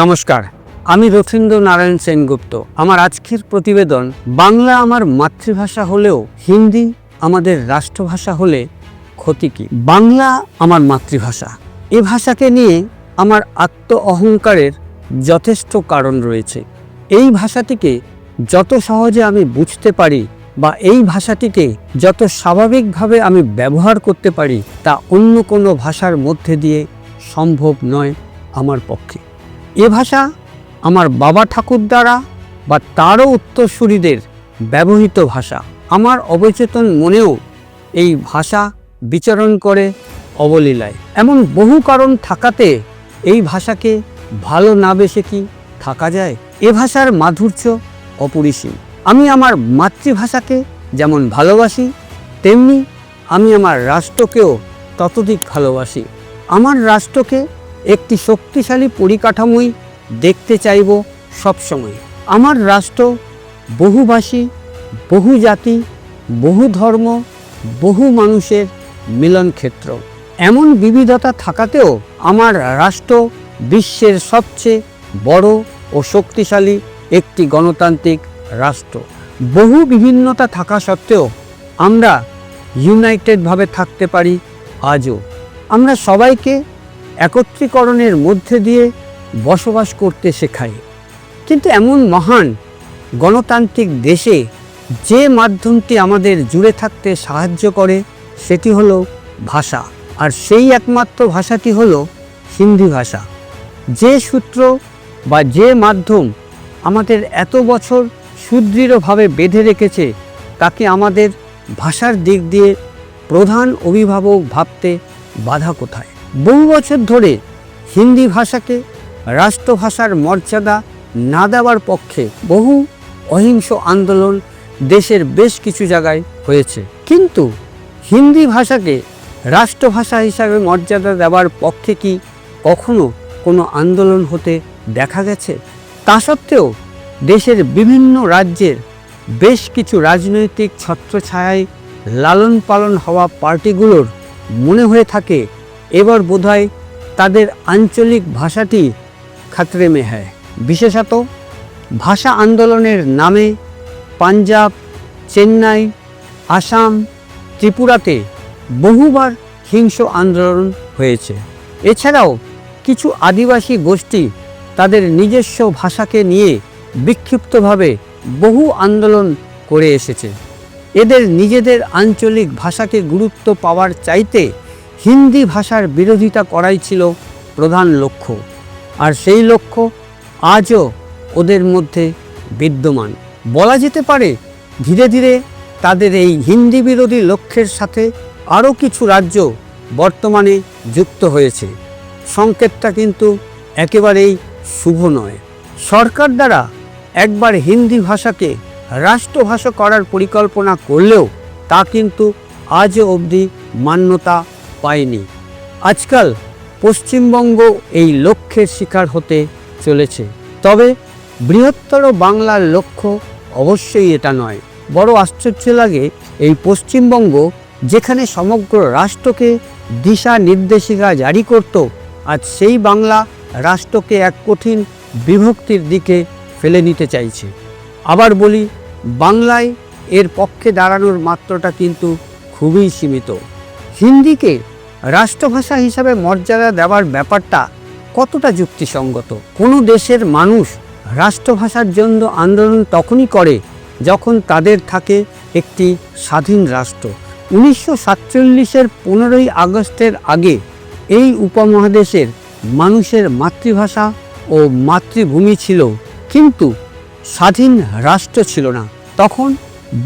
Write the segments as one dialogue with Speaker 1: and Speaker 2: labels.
Speaker 1: নমস্কার, আমি রথীন্দ্র নারায়ণ সেনগুপ্ত। আমার আজকের প্রতিবেদন, বাংলা আমার মাতৃভাষা হলেও হিন্দি আমাদের রাষ্ট্রভাষা হলে ক্ষতি কি? বাংলা আমার মাতৃভাষা। এ ভাষাকে নিয়ে আমার আত্ম অহংকারের যথেষ্ট কারণ রয়েছে। এই ভাষাটিকে যত সহজে আমি বুঝতে পারি বা এই ভাষাটিকে যত স্বাভাবিকভাবে আমি ব্যবহার করতে পারি, তা অন্য কোনো ভাষার মধ্যে দিয়ে সম্ভব নয় আমার পক্ষে। এ ভাষা আমার বাবা ঠাকুর দ্বারা বা তারও উত্তরসূরিদের ব্যবহৃত ভাষা। আমার অবচেতন মনেও এই ভাষা বিচরণ করে অবলীলায়। এমন বহু কারণ থাকাতে এই ভাষাকে ভালো না বেসে কি থাকা যায়? এ ভাষার মাধুর্য অপরিসীম। আমি আমার মাতৃভাষাকে যেমন ভালোবাসি, তেমনি আমি আমার রাষ্ট্রকেও ততোধিক ভালোবাসি। আমার রাষ্ট্রকে একটি শক্তিশালী পরিকাঠামোই দেখতে চাইব সবসময়। আমার রাষ্ট্র বহুভাষী বহু জাতি বহু ধর্ম বহু মানুষের মিলন ক্ষেত্র এমন বিবিধতা থাকাতেও আমার রাষ্ট্র বিশ্বের সবচেয়ে বড় ও শক্তিশালী একটি গণতান্ত্রিক রাষ্ট্র। বহু বিভিন্নতা থাকা সত্ত্বেও আমরা ইউনাইটেডভাবে থাকতে পারি আজও। আমরা সবাইকে একত্রীকরণের মধ্যে দিয়ে বসবাস করতে শেখায়। কিন্তু এমন মহান গণতান্ত্রিক দেশে যে মাধ্যমটি আমাদের জুড়ে থাকতে সাহায্য করে, সেটি হলো ভাষা। আর সেই একমাত্র ভাষাটি হলো হিন্দি ভাষা। যে সূত্র বা যে মাধ্যম আমাদের এত বছর সুদৃঢ়ভাবে বেঁধে রেখেছে, তাকে আমাদের ভাষার দিক দিয়ে প্রধান অভিভাবক ভাবতে বাধা কোথায়? বহু বছর ধরে হিন্দি ভাষাকে, রাষ্ট্রভাষার মর্যাদা না দেওয়ার পক্ষে বহু অহিংস আন্দোলন দেশের বেশ কিছু জায়গায় হয়েছে। কিন্তু হিন্দি ভাষাকে রাষ্ট্রভাষা হিসাবে মর্যাদা দেওয়ার পক্ষে কি কখনো কোনো আন্দোলন হতে দেখা গেছে? তা সত্ত্বেও দেশের বিভিন্ন রাজ্যের বেশ কিছু রাজনৈতিক ছত্রছায়ায় লালন পালন হওয়া পার্টিগুলোর মনে হয়ে থাকে এবার বোধহয় তাদের আঞ্চলিক ভাষাটি খাতরে মে হ্যায় বিশেষত ভাষা আন্দোলনের নামে পাঞ্জাব, চেন্নাই, আসাম, ত্রিপুরাতে বহুবার হিংস আন্দোলন হয়েছে। এছাড়াও কিছু আদিবাসী গোষ্ঠী তাদের নিজস্ব ভাষাকে নিয়ে বিক্ষিপ্তভাবে বহু আন্দোলন করে এসেছে। এদের নিজেদের আঞ্চলিক ভাষাকে গুরুত্ব পাওয়ার চাইতে হিন্দি ভাষার বিরোধিতা করাই ছিল প্রধান লক্ষ্য। আর সেই লক্ষ্য আজও ওদের মধ্যে বিদ্যমান। বলা যেতে পারে, ধীরে ধীরে তাদের এই হিন্দি বিরোধী লক্ষ্যের সাথে আরও কিছু রাজ্য বর্তমানে যুক্ত হয়েছে। সংকেতটা কিন্তু একেবারেই শুভ নয়। সরকার দ্বারা একবার হিন্দি ভাষাকে রাষ্ট্রভাষা করার পরিকল্পনা করলেও তা কিন্তু আজও অবধি মান্যতা পায়নি। আজকাল পশ্চিমবঙ্গ এই লক্ষ্যের শিকার হতে চলেছে। তবে বৃহত্তর বাংলার লক্ষ্য অবশ্যই এটা নয়। বড় আশ্চর্য লাগে এই পশ্চিমবঙ্গ যেখানে সমগ্র রাষ্ট্রকে দিশা নির্দেশিকা জারি করত, আজ সেই বাংলা রাষ্ট্রকে এক কঠিন বিভক্তির দিকে ফেলে নিতে চাইছে। আবার বলি, বাংলায় এর পক্ষে দাঁড়ানোর মাত্রাটা কিন্তু খুবই সীমিত। হিন্দিকে রাষ্ট্রভাষা হিসাবে মর্যাদা দেওয়ার ব্যাপারটা কতটা যুক্তিসঙ্গত? কোনো দেশের মানুষ রাষ্ট্রভাষার জন্য আন্দোলন তখনই করে যখন তাদের থাকে একটি স্বাধীন রাষ্ট্র। উনিশশো সাতচল্লিশের পনেরোই আগস্টের আগে এই উপমহাদেশের মানুষের মাতৃভাষা ও মাতৃভূমি ছিল, কিন্তু স্বাধীন রাষ্ট্র ছিল না। তখন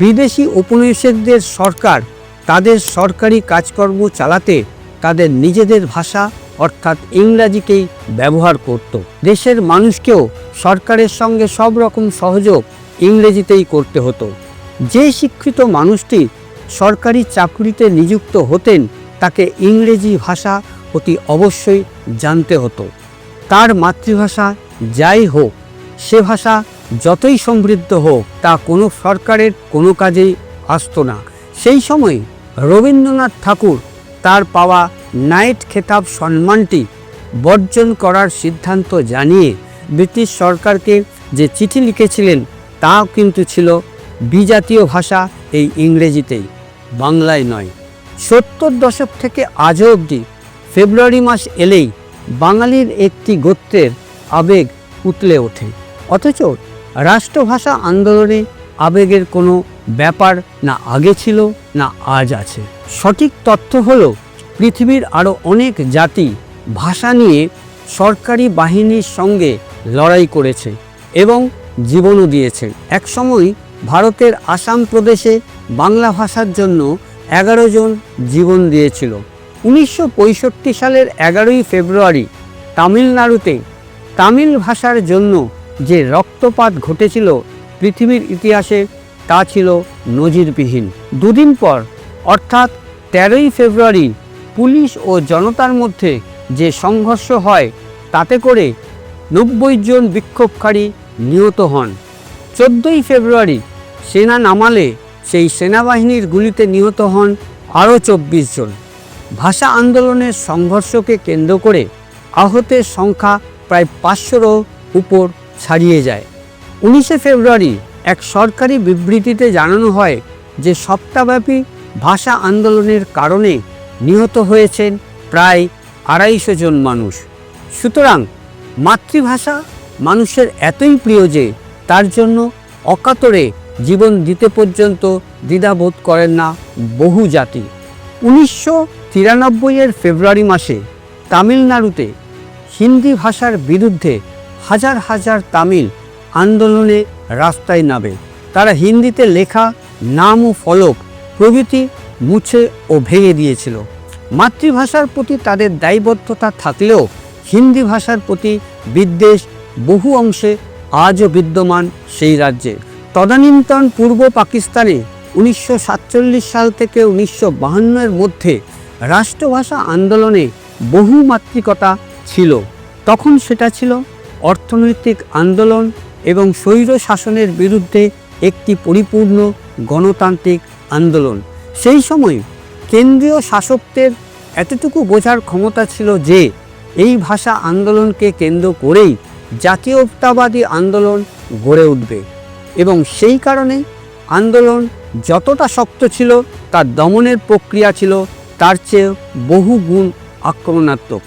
Speaker 1: বিদেশি উপনিষেধদের সরকার তাদের সরকারি কাজকর্ম চালাতে তাদের নিজেদের ভাষা অর্থাৎ ইংরাজিকেই ব্যবহার করত। দেশের মানুষকেও সরকারের সঙ্গে সব রকম সহযোগ ইংরেজিতেই করতে হতো। যে শিক্ষিত মানুষটি সরকারি চাকরিতে নিযুক্ত হতেন, তাকে ইংরেজি ভাষা অতি অবশ্যই জানতে হতো। তার মাতৃভাষা যাই হোক, সে ভাষা যতই সমৃদ্ধ হোক, তা কোনো সরকারের কোনো কাজেই আসতো না। সেই সময় রবীন্দ্রনাথ ঠাকুর তার পাওয়া নাইট খেতাব সম্মানটি বর্জন করার সিদ্ধান্ত জানিয়ে ব্রিটিশ সরকারকে যে চিঠি লিখেছিলেন, তাও কিন্তু ছিল বিজাতীয় ভাষা এই ইংরেজিতেই, বাংলায় নয়। সত্তর দশক থেকে আজও অবধি ফেব্রুয়ারি মাস এলেই বাঙালির একটি গোত্রের আবেগ উতলে ওঠে। অথচ রাষ্ট্রভাষা আন্দোলনে আবেগের কোনো ব্যাপার না আগে ছিল, না আজ আছে। সঠিক তথ্য হল, পৃথিবীর আরও অনেক জাতি ভাষা নিয়ে সরকারি বাহিনীর সঙ্গে লড়াই করেছে এবং জীবনও দিয়েছে। একসময় ভারতের আসাম প্রদেশে বাংলা ভাষার জন্য এগারো জন জীবন দিয়েছিল। উনিশশো পঁয়ষট্টি সালের এগারোই ফেব্রুয়ারি তামিলনাড়ুতে তামিল ভাষার জন্য যে রক্তপাত ঘটেছিল পৃথিবীর ইতিহাসে তা ছিল নজিরবিহীন। দুদিন পর, অর্থাৎ তেরোই ফেব্রুয়ারি, পুলিশ ও জনতার মধ্যে যে সংঘর্ষ হয়, তাতে করে নব্বই জন বিক্ষোভকারী নিহত হন। চোদ্দোই ফেব্রুয়ারি, সেনা নামালে সেই সেনাবাহিনীর গুলিতে নিহত হন আরও চব্বিশ জন। ভাষা আন্দোলনের সংঘর্ষকে কেন্দ্র করে আহতের সংখ্যা প্রায় পাঁচশোরও উপর ছাড়িয়ে যায়। উনিশে ফেব্রুয়ারি এক সরকারি বিবৃতিতে জানানো হয় যে সপ্তাহব্যাপী ভাষা আন্দোলনের কারণে নিহত হয়েছেন প্রায় আড়াইশো জন মানুষ। সুতরাং মাতৃভাষা মানুষের এতই প্রিয় যে তার জন্য অকাতরে জীবন দিতে পর্যন্ত দ্বিধাবোধ করেন না বহু জাতি। উনিশশো তিরানব্বইয়ের ফেব্রুয়ারি মাসে তামিলনাড়ুতে হিন্দি ভাষার বিরুদ্ধে হাজার হাজার তামিল আন্দোলনে রাস্তায় নামে। তারা হিন্দিতে লেখা নাম ও ফলক প্রভৃতি মুছে ও ভেঙে দিয়েছিল। মাতৃভাষার প্রতি তাদের দায়বদ্ধতা থাকলেও হিন্দি ভাষার প্রতি বিদ্বেষ বহু অংশে আজও বিদ্যমান সেই রাজ্যে। তদানীন্তন পূর্ব পাকিস্তানে উনিশশো সাতচল্লিশ সাল থেকে উনিশশো বাহান্নের মধ্যে রাষ্ট্রভাষা আন্দোলনে বহু মাতৃকতা ছিল। তখন সেটা ছিল অর্থনৈতিক আন্দোলন এবং স্বৈর শাসনের বিরুদ্ধে একটি পরিপূর্ণ গণতান্ত্রিক আন্দোলন। সেই সময় কেন্দ্রীয় শাসকদের এতটুকু বোঝার ক্ষমতা ছিল যে, এই ভাষা আন্দোলনকে কেন্দ্র করেই জাতীয়তাবাদী আন্দোলন গড়ে উঠবে এবং সেই কারণে আন্দোলন যতটা শক্ত ছিল, তার দমনের প্রক্রিয়া ছিল, তার চেয়ে বহু গুণ আক্রমণাত্মক।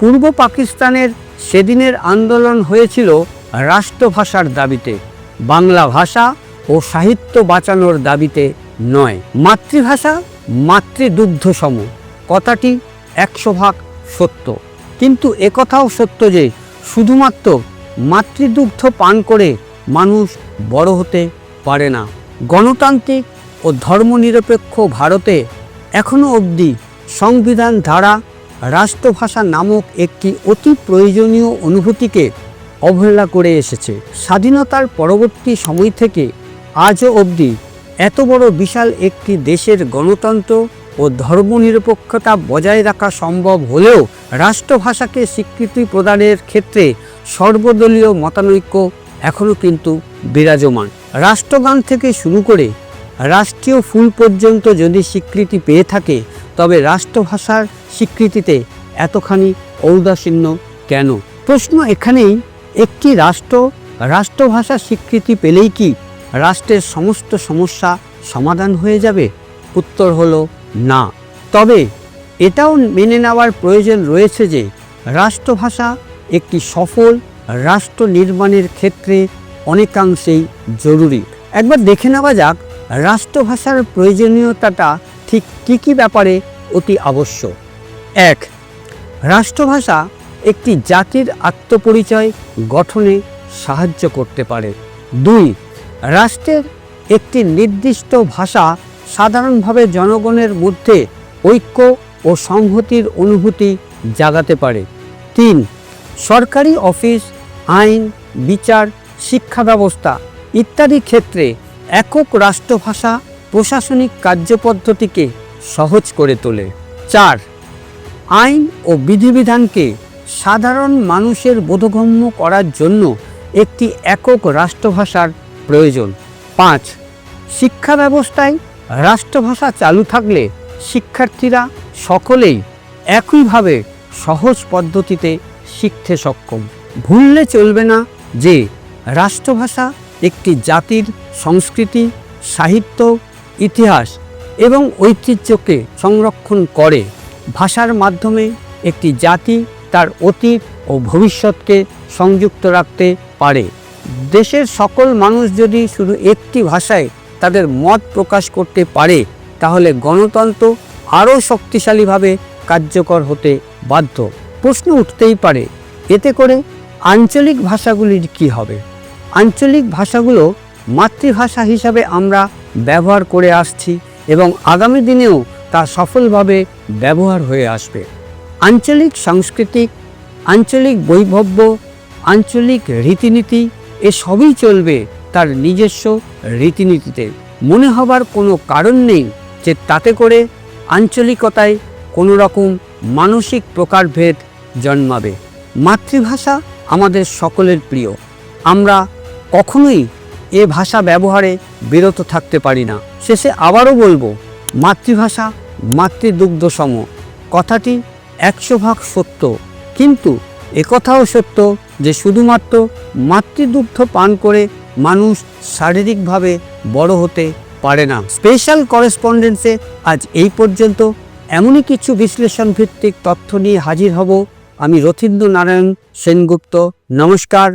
Speaker 1: পূর্ব পাকিস্তানের সেদিনের আন্দোলন হয়েছিল রাষ্ট্রভাষার দাবিতে, বাংলা ভাষা ও সাহিত্য বাঁচানোর দাবিতে নয়। মাতৃভাষা মাতৃদুগ্ধ সম কথাটি একশো ভাগ সত্য। কিন্তু একথাও সত্য যে, শুধুমাত্র মাতৃদুগ্ধ পান করে মানুষ বড় হতে পারে না। গণতান্ত্রিক ও ধর্মনিরপেক্ষ ভারতে এখনও অবধি সংবিধান ধারা রাষ্ট্রভাষা নামক একটি অতি প্রয়োজনীয় অনুভূতিকে অবহেলা করে এসেছে। স্বাধীনতার পরবর্তী সময় থেকে আজও অবধি এত বড় বিশাল একটি দেশের গণতন্ত্র ও ধর্মনিরপেক্ষতা বজায় রাখা সম্ভব হলেও রাষ্ট্রভাষাকে স্বীকৃতি প্রদানের ক্ষেত্রে সর্বদলীয় মতানৈক্য এখনও কিন্তু বিরাজমান। রাষ্ট্রগান থেকে শুরু করে রাষ্ট্রীয় ফুল পর্যন্ত যদি স্বীকৃতি পেয়ে থাকে, তবে রাষ্ট্রভাষার স্বীকৃতিতে এতখানি ঔদাসীন্য কেন? প্রশ্ন এখানেই একটি রাষ্ট্র, রাষ্ট্রভাষা স্বীকৃতি পেলেই কি রাষ্ট্রের সমস্ত সমস্যা সমাধান হয়ে যাবে? উত্তর হলো না। তবে এটাও মেনে নেওয়ার প্রয়োজন রয়েছে যে রাষ্ট্রভাষা একটি সফল রাষ্ট্র নির্মাণের ক্ষেত্রে অনেকাংশেই জরুরি। একবার দেখে নেওয়া যাক রাষ্ট্রভাষার প্রয়োজনীয়তাটা ঠিক কী কী ব্যাপারে অতি আবশ্যক। এক, রাষ্ট্রভাষা একটি জাতির আত্মপরিচয় গঠনে সাহায্য করতে পারে। দুই, রাষ্ট্রের একটি নির্দিষ্ট ভাষা সাধারণভাবে জনগণের মধ্যে ঐক্য ও সংহতির অনুভূতি জাগাতে পারে। তিন, সরকারি অফিস, আইন, বিচার, শিক্ষা ব্যবস্থা ইত্যাদি ক্ষেত্রে একক রাষ্ট্রভাষা প্রশাসনিক কার্যপদ্ধতিকে সহজ করে তোলে। চার, আইন ও বিধিবিধানকে সাধারণ মানুষের বোধগম্য করার জন্য একটি একক রাষ্ট্রভাষার প্রয়োজন। পাঁচ, শিক্ষা ব্যবস্থায় রাষ্ট্রভাষা চালু থাকলে শিক্ষার্থীরা সকলেই একইভাবে সহজ পদ্ধতিতে শিখতে সক্ষম। ভুললে চলবে না যে রাষ্ট্রভাষা একটি জাতির সংস্কৃতি, সাহিত্য, ইতিহাস এবং ঐতিহ্যকে সংরক্ষণ করে। ভাষার মাধ্যমে একটি জাতি তার অতীত ও ভবিষ্যৎকে সংযুক্ত রাখতে পারে। দেশের সকল মানুষ যদি শুধু একটি ভাষায় তাদের মত প্রকাশ করতে পারে, তাহলে গণতন্ত্র আরও শক্তিশালীভাবে কার্যকর হতে বাধ্য। প্রশ্ন উঠতেই পারে, এতে করে আঞ্চলিক ভাষাগুলির কি হবে? আঞ্চলিক ভাষাগুলো মাতৃভাষা হিসাবে আমরা ব্যবহার করে আসছি এবং আগামী দিনেও তা সফলভাবে ব্যবহার হয়ে আসবে। আঞ্চলিক সাংস্কৃতিক, আঞ্চলিক বৈভব্য, আঞ্চলিক রীতিনীতি এসবই চলবে তার নিজস্ব রীতিনীতিতে। মনে হবার কোনো কারণ নেই যে তাতে করে আঞ্চলিকতায় কোনো রকম মানসিক প্রকারভেদ জন্মাবে। মাতৃভাষা আমাদের সকলের প্রিয়। আমরা কখনোই এ ভাষা ব্যবহারে বিরত থাকতে পারি না। শেষে আবারও বলব, মাতৃভাষা মাতৃদুগ্ধ সম। কথাটি একশো ভাগ সত্য। কিন্তু একথাও সত্য যে শুধুমাত্র মাতৃদুগ্ধ পান করে মানুষ শারীরিকভাবে বড় হতে পারে না। স্পেশাল করেসপন্ডেন্সে আজ এই পর্যন্ত এমনই কিছু বিশ্লেষণ ভিত্তিক তথ্য নিয়ে হাজির হব আমি রথীন্দ্র নারায়ণ সেনগুপ্ত। নমস্কার।